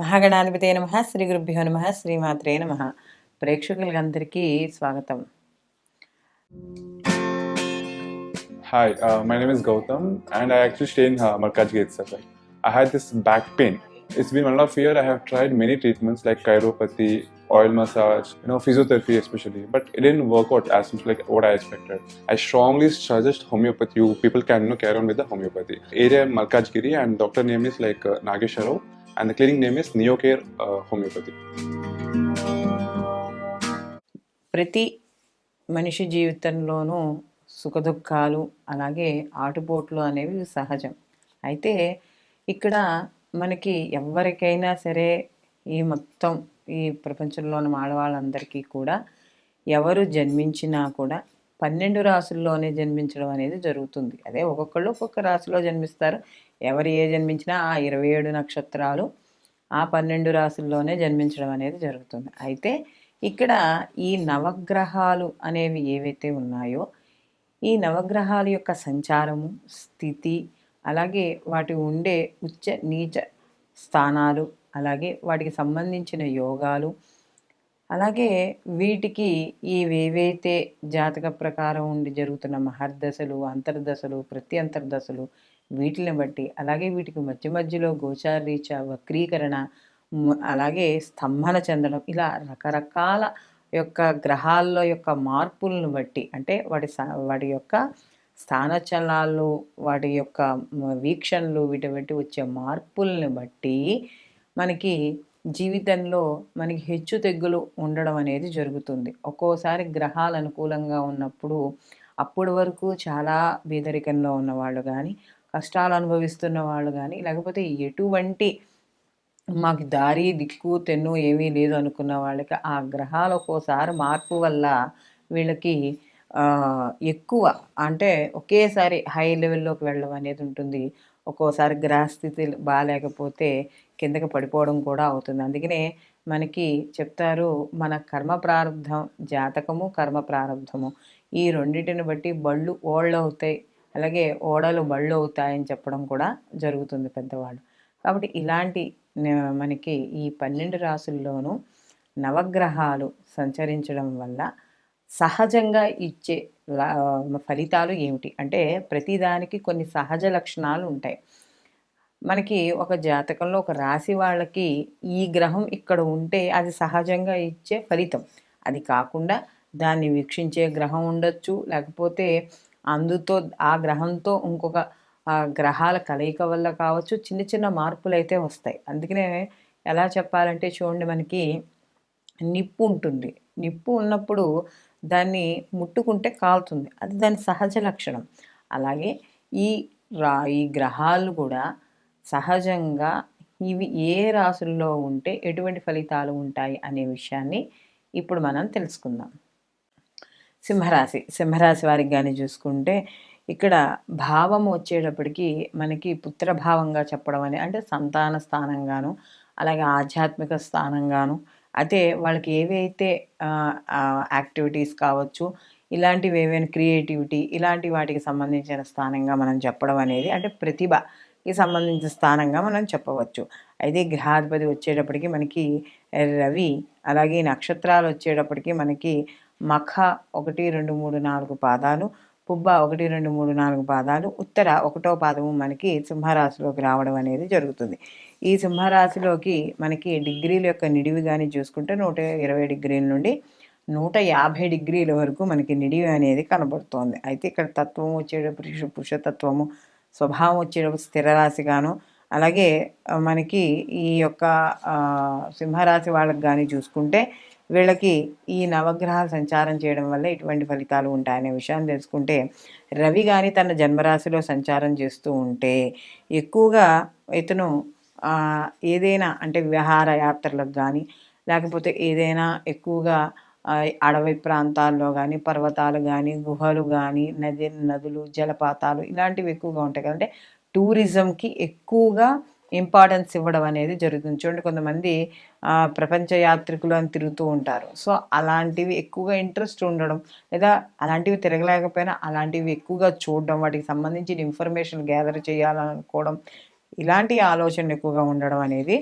మహాగణాధిపతే నమ శ్రీ గురుభ్యో నమ శ్రీమాత్రే నమ ప్రేక్షకులందరికీ స్వాగతం Hi, uh, my name is Gautam, and I actually stay in uh, Markaj Gate Safar. I had this back pain. It's been one and a half year. I have tried many treatments like chiropathy, oil massage, you know, physiotherapy especially, but it didn't work out as much like what I expected. I strongly suggest homeopathy. You people can you know, carry on with the homeopathy. Area Malkajgiri, and doctor name is like uh, Nagesharov, And the clinic name is Neocare uh, Homeopathy. ప్రతి మనిషి జీవితంలోనూ సుఖదుఖాలు అలాగే ఆటుపోట్లు అనేవి సహజం అయితే ఇక్కడ మనకి ఎవరికైనా సరే ఈ మొత్తం ఈ ప్రపంచంలోని ఆడవాళ్ళందరికీ కూడా ఎవరు జన్మించినా కూడా పన్నెండు రాసుల్లోనే జన్మించడం అనేది జరుగుతుంది. అదే ఒక్కొక్కళ్ళు ఒక్కొక్క రాశిలో జన్మిస్తారు. ఎవరు ఏ జన్మించినా ఆ ఇరవై ఏడు నక్షత్రాలు ఆ పన్నెండు రాసుల్లోనే జన్మించడం అనేది జరుగుతుంది. అయితే ఇక్కడ ఈ నవగ్రహాలు అనేవి ఏవైతే ఉన్నాయో ఈ నవగ్రహాల యొక్క సంచారము స్థితి అలాగే వాటి ఉండే ఉచ్చ నీచ స్థానాలు అలాగే వాటికి సంబంధించిన యోగాలు అలాగే వీటికి ఇవేవైతే జాతక ప్రకారం ఉండి జరుగుతున్న మహర్దశలు అంతర్దశలు ప్రతి అంతర్దశలు వీటిని బట్టి అలాగే వీటికి మధ్య మధ్యలో గోచారీచ వక్రీకరణ అలాగే స్తంభన చెందడం ఇలా రకరకాల యొక్క గ్రహాల్లో యొక్క మార్పులను బట్టి అంటే వాటి వాటి యొక్క స్థానచలనాలు వాటి యొక్క వీక్షణలు వీటి బట్టి వచ్చే మార్పుల్ని బట్టి మనకి జీవితంలో మనకి హెచ్చు తెగ్గులు ఉండడం అనేది జరుగుతుంది. ఒక్కోసారి గ్రహాలు అనుకూలంగా ఉన్నప్పుడు అప్పటి వరకు చాలా బీదరికంలో ఉన్నవాళ్ళు కానీ కష్టాలు అనుభవిస్తున్న వాళ్ళు కానీ లేకపోతే ఎటువంటి మాకు దారి దిక్కు తెన్ను ఏమీ లేదు అనుకున్న వాళ్ళకి ఆ గ్రహాలు ఒక్కోసారి మార్పు వల్ల వీళ్ళకి ఎక్కువ అంటే ఒకేసారి హై లెవెల్లోకి వెళ్ళడం అనేది ఉంటుంది. ఒక్కోసారి గ్రహస్థితి బాగాలేకపోతే కిందకి పడిపోవడం కూడా అవుతుంది. అందుకనే మనకి చెప్తారు మన కర్మ ప్రారంధం జాతకము కర్మ ప్రారంధము ఈ రెండింటిని బట్టి బళ్ళు ఓళ్ళు అవుతాయి అలాగే ఓడలు బళ్ళు అవుతాయని చెప్పడం కూడా జరుగుతుంది పెద్దవాళ్ళు. కాబట్టి ఇలాంటి మనకి ఈ పన్నెండు రాసుల్లోనూ నవగ్రహాలు సంచరించడం వల్ల సహజంగా ఇచ్చే లా- ఫలితాలు ఏమిటి? అంటే ప్రతిదానికి కొన్ని సహజ లక్షణాలు ఉంటాయి. మనకి ఒక జాతకంలో ఒక రాశి వాళ్ళకి ఈ గ్రహం ఇక్కడ ఉంటే అది సహజంగా ఇచ్చే ఫలితం. అది కాకుండా దాన్ని వీక్షించే గ్రహం ఉండొచ్చు లేకపోతే అందుతో ఆ గ్రహంతో ఇంకొక ఆ, గ్రహాల కలయిక వల్ల కావచ్చు చిన్న చిన్న మార్పులు అయితే వస్తాయి. అందుకనే ఎలా చెప్పాలంటే చూడండి మనకి నిప్పు ఉంటుంది. నిప్పు ఉన్నప్పుడు దాన్ని ముట్టుకుంటే కాలుతుంది. అది దాని సహజ లక్షణం. అలాగే ఈ రా ఈ గ్రహాలు కూడా సహజంగా ఇవి ఏ రాసుల్లో ఉంటే ఎటువంటి ఫలితాలు ఉంటాయి అనే విషయాన్ని ఇప్పుడు మనం తెలుసుకుందాం. సింహరాశి సింహరాశి వారికి కానీ చూసుకుంటే ఇక్కడ భావం వచ్చేటప్పటికి మనకి పుత్రభావంగా చెప్పడం అని అంటే సంతాన స్థానంగాను అలాగే ఆధ్యాత్మిక స్థానంగాను అయితే వాళ్ళకి ఏవైతే యాక్టివిటీస్ కావచ్చు ఇలాంటివి ఏవైనా క్రియేటివిటీ ఇలాంటి వాటికి సంబంధించిన స్థానంగా మనం చెప్పడం అనేది అంటే ప్రతిభకి సంబంధించిన స్థానంగా మనం చెప్పవచ్చు. అయితే గ్రహాధిపతి వచ్చేటప్పటికి మనకి రవి అలాగే నక్షత్రాలు వచ్చేటప్పటికి మనకి మఖ ఒకటి రెండు మూడు నాలుగు పాదాలు పుబ్బ ఒకటి రెండు మూడు నాలుగు పాదాలు ఉత్తర ఒకటో పాదము మనకి సింహరాశిలోకి రావడం అనేది జరుగుతుంది. ఈ సింహరాశిలోకి మనకి డిగ్రీల యొక్క నిడివి కానీ చూసుకుంటే నూట ఇరవై డిగ్రీల నుండి నూట యాభై డిగ్రీల వరకు మనకి నిడివి అనేది కనబడుతోంది. అయితే ఇక్కడ తత్వం వచ్చేటప్పుడు పురుష- పురుషతత్వము స్వభావం వచ్చేటప్పుడు స్థిరరాశిగాను అలాగే మనకి ఈ యొక్క సింహరాశి వాళ్ళకి కానీ చూసుకుంటే వీళ్ళకి ఈ నవగ్రహాలు సంచారం చేయడం వల్ల ఇటువంటి ఫలితాలు ఉంటాయనే విషయాన్ని తెలుసుకుంటే రవి కానీ తన జన్మరాశిలో సంచారం చేస్తూ ఉంటే ఎక్కువగా ఇతను ఏదైనా అంటే విహార యాత్రలకు కానీ లేకపోతే ఏదైనా ఎక్కువగా అడవి ప్రాంతాల్లో కానీ పర్వతాలు కానీ గుహలు కానీ నది నదులు జలపాతాలు ఇలాంటివి ఎక్కువగా ఉంటాయి కదంటే టూరిజంకి ఎక్కువగా ఇంపార్టెన్స్ ఇవ్వడం అనేది జరుగుతుంది. చూడండి కొంతమంది ప్రపంచ యాత్రికులు అని తిరుగుతూ ఉంటారు. సో అలాంటివి ఎక్కువగా ఇంట్రెస్ట్ ఉండడం లేదా అలాంటివి తిరగలేకపోయినా అలాంటివి ఎక్కువగా చూడడం వాటికి సంబంధించిన ఇన్ఫర్మేషన్ గ్యాదర్ చేయాలనుకోవడం ఇలాంటి ఆలోచన ఎక్కువగా ఉండడం అనేది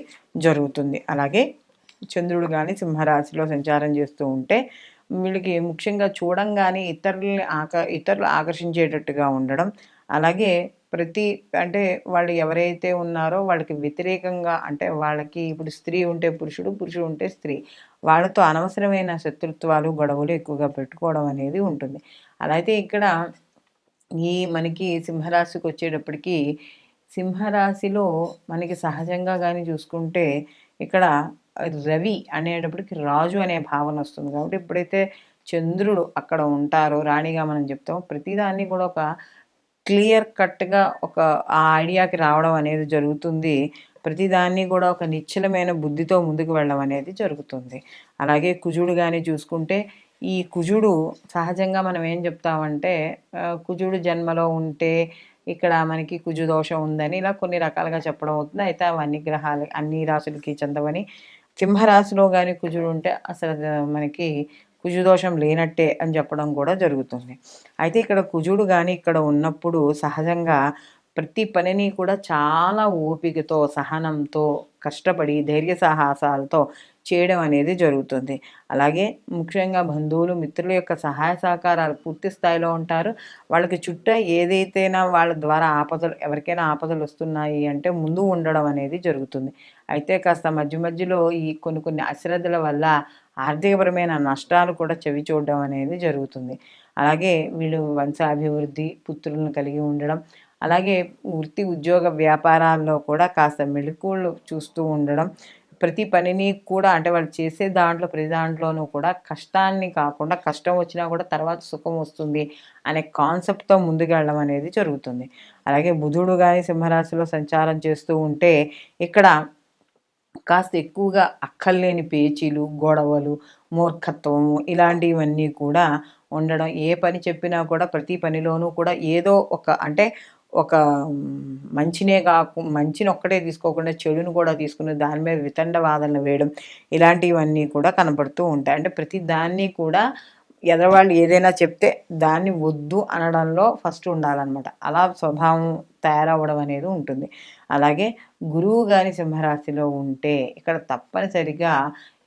జరుగుతుంది. అలాగే చంద్రుడు కానీ సింహరాశిలో సంచారం చేస్తూ ఉంటే వీళ్ళకి ముఖ్యంగా చూడంగానే ఇతరులని ఆక ఇతరులు ఆకర్షించేటట్టుగా ఉండడం. అలాగే ప్రతి అంటే వాళ్ళు ఎవరైతే ఉన్నారో వాళ్ళకి వ్యతిరేకంగా అంటే వాళ్ళకి ఇప్పుడు స్త్రీ ఉంటే పురుషుడు పురుషుడు ఉంటే స్త్రీ. వాళ్ళతో అనవసరమైన శత్రుత్వాలు గొడవలు ఎక్కువగా పెట్టుకోవడం అనేది ఉంటుంది. అలా అయితే ఇక్కడ ఈ మనకి సింహరాశికి వచ్చేటప్పటికి సింహరాశిలో మనకి సహజంగా కానీ చూసుకుంటే ఇక్కడ రవి అనేటప్పటికి రాజు అనే భావన వస్తుంది. కాబట్టి ఎప్పుడైతే చంద్రుడు అక్కడ ఉంటారో రాణిగా మనం చెప్తాం ప్రతిదాన్ని కూడా ఒక క్లియర్ కట్గా ఒక ఆ ఐడియాకి రావడం అనేది జరుగుతుంది. ప్రతిదాన్ని కూడా ఒక నిశ్చలమైన బుద్ధితో ముందుకు వెళ్ళడం అనేది జరుగుతుంది. అలాగే కుజుడు కానీ చూసుకుంటే ఈ కుజుడు సహజంగా మనం ఏం చెప్తామంటే కుజుడు జన్మలో ఉంటే ఇక్కడ మనకి కుజు దోషం ఉందని ఇలా కొన్ని రకాలుగా చెప్పడం అవుతుంది. అయితే అవన్నీ గ్రహాలు అన్ని రాశులకి చెందవని సింహరాశిలో కానీ కుజుడు ఉంటే అసలు మనకి కుజు దోషం లేనట్టే అని చెప్పడం కూడా జరుగుతుంది. అయితే ఇక్కడ కుజుడు కానీ ఇక్కడ ఉన్నప్పుడు సహజంగా ప్రతి పనిని కూడా చాలా ఓపికతో సహనంతో కష్టపడి ధైర్య సాహసాలతో చేయడం అనేది జరుగుతుంది. అలాగే ముఖ్యంగా బంధువులు మిత్రుల యొక్క సహాయ సహకారాలు పూర్తి స్థాయిలో ఉంటారు. వాళ్ళకి చుట్టూ ఏదైతేనా వాళ్ళ ద్వారా ఆపదలు ఎవరికైనా ఆపదలు వస్తున్నాయి అంటే ముందు ఉండడం అనేది జరుగుతుంది. అయితే కాస్త మధ్య మధ్యలో ఈ కొన్ని కొన్ని అశ్రద్ధల వల్ల ఆర్థికపరమైన నష్టాలు కూడా చవి చూడడం అనేది జరుగుతుంది. అలాగే వీళ్ళు వంశాభివృద్ధి పుత్రులను కలిగి ఉండడం అలాగే వృత్తి ఉద్యోగ వ్యాపారాల్లో కూడా కాస్త మెళుకువలు చూస్తూ ఉండడం ప్రతి పనిని కూడా అంటే వాళ్ళు చేసే దాంట్లో ప్రతి దాంట్లోనూ కూడా కష్టాన్ని కాకుండా కష్టం వచ్చినా కూడా తర్వాత సుఖం వస్తుంది అనే కాన్సెప్ట్తో ముందుకెళ్ళడం అనేది జరుగుతుంది. అలాగే బుధుడు కానీ సింహరాశిలో సంచారం చేస్తూ ఉంటే ఇక్కడ కాస్త ఎక్కువగా అక్కర్లేని పేచీలు గొడవలు మూర్ఖత్వము ఇలాంటివన్నీ కూడా ఉండడం. ఏ పని చెప్పినా కూడా ప్రతి పనిలోనూ కూడా ఏదో ఒక అంటే ఒక మంచినే కాకు మంచిని ఒక్కటే తీసుకోకుండా చెడును కూడా తీసుకుని దాని మీద వితండ వాదనలు వేయడం ఇలాంటివన్నీ కూడా కనపడుతూ ఉంటాయి. అంటే ప్రతి దాన్ని కూడా ఎదరవాళ్ళు ఏదైనా చెప్తే దాన్ని వద్దు అనడంలో ఫస్ట్ ఉండాలన్నమాట. అలా స్వభావం తయారవ్వడం అనేది ఉంటుంది. అలాగే గురువు గాని సింహరాశిలో ఉంటే ఇక్కడ తప్పనిసరిగా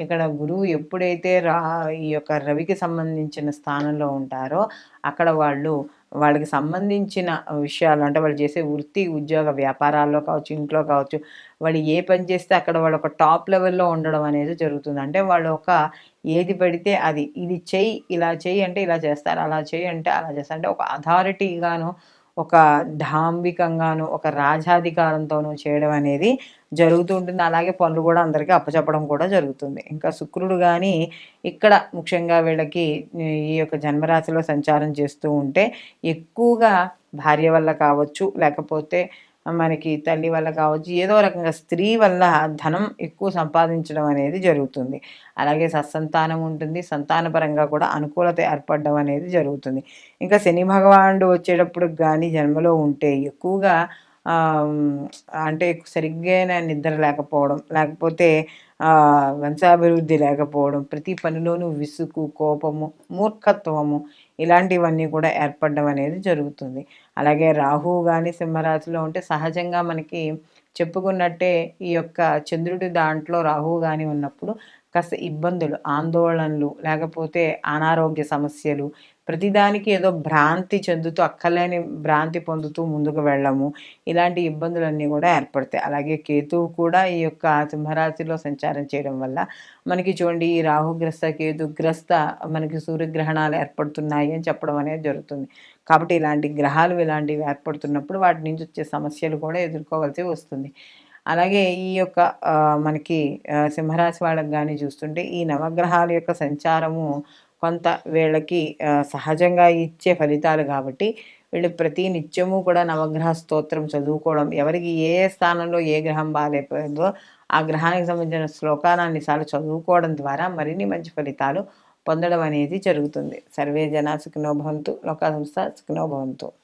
ఇక్కడ గురువు ఎప్పుడైతే రా ఈ యొక్క రవికి సంబంధించిన స్థానంలో ఉంటారో అక్కడ వాళ్ళు వాళ్ళకి సంబంధించిన విషయాలు అంటే వాళ్ళు చేసే వృత్తి ఉద్యోగ వ్యాపారాల్లో కావచ్చు ఇంట్లో కావచ్చు వాళ్ళు ఏ పని చేస్తే అక్కడ వాళ్ళు ఒక టాప్ లెవెల్లో ఉండడం అనేది జరుగుతుంది. అంటే వాళ్ళు ఒక ఏది పడితే అది ఇది చెయ్యి ఇలా చెయ్యి అంటే ఇలా చేస్తారు అలా చెయ్యి అంటే అలా చేస్తారు. అంటే ఒక అథారిటీగాను ఒక ఢాంబికంగాను ఒక రాజాధికారంతోనూ చేయడం అనేది జరుగుతూ ఉంటుంది. అలాగే పనులు కూడా అందరికీ అప్పచెప్పడం కూడా జరుగుతుంది. ఇంకా శుక్రుడు కానీ ఇక్కడ ముఖ్యంగా వీళ్ళకి ఈ యొక్క జన్మరాశిలో సంచారం చేస్తూ ఉంటే ఎక్కువగా భార్య వల్ల కావచ్చు లేకపోతే మనకి తల్లి వల్ల కావచ్చు ఏదో రకంగా స్త్రీ వల్ల ధనం ఎక్కువ సంపాదించడం అనేది జరుగుతుంది. అలాగే సత్సంతానం ఉంటుంది సంతానపరంగా కూడా అనుకూలత ఏర్పడడం అనేది జరుగుతుంది. ఇంకా శని భగవానుడు వచ్చేటప్పుడు కానీ జన్మలో ఉంటే ఎక్కువగా అంటే సరిగ్గా నిద్ర లేకపోవడం లేకపోతే వంశాభివృద్ధి లేకపోవడం ప్రతి పనిలోనూ విసుగు కోపము మూర్ఖత్వము ఇలాంటివన్నీ కూడా ఏర్పడడం అనేది జరుగుతుంది. అలాగే రాహువు కానీ సింహరాశిలో ఉంటే సహజంగా మనకి చెప్పుకున్నట్టే ఈ యొక్క చంద్రుడి దాంట్లో రాహువు కానీ ఉన్నప్పుడు కాస్త ఇబ్బందులు ఆందోళనలు లేకపోతే అనారోగ్య సమస్యలు ప్రతిదానికి ఏదో భ్రాంతి చెందుతూ అక్కలేని భ్రాంతి పొందుతూ ముందుకు వెళ్ళము. ఇలాంటి ఇబ్బందులన్నీ కూడా ఏర్పడతాయి. అలాగే కేతువు కూడా ఈ యొక్క సింహరాశిలో సంచారం చేయడం వల్ల మనకి చూడండి ఈ రాహుగ్రస్త కేతుగ్రస్త మనకి సూర్యగ్రహణాలు ఏర్పడుతున్నాయి అని చెప్పడం అనేది జరుగుతుంది. కాబట్టి ఇలాంటి గ్రహాలు ఇలాంటివి ఏర్పడుతున్నప్పుడు వాటి నుంచి వచ్చే సమస్యలు కూడా ఎదుర్కోవాల్సి వస్తుంది. అలాగే ఈ యొక్క మనకి సింహరాశి వాళ్ళకి కానీ చూస్తుంటే ఈ నవగ్రహాల యొక్క సంచారము కొంత వీళ్ళకి సహజంగా ఇచ్చే ఫలితాలు కాబట్టి వీళ్ళు ప్రతి నిత్యము కూడా నవగ్రహ స్తోత్రం చదువుకోవడం ఎవరికి ఏ ఏ స్థానంలో ఏ గ్రహం బాగాలేకపోయిందో ఆ గ్రహానికి సంబంధించిన శ్లోకాన్ని సార్లు చదువుకోవడం ద్వారా మరిన్ని మంచి ఫలితాలు పొందడం అనేది జరుగుతుంది. సర్వే జన సుఖినోభవంతు లోకా సంస్థ సుఖినోభవంతు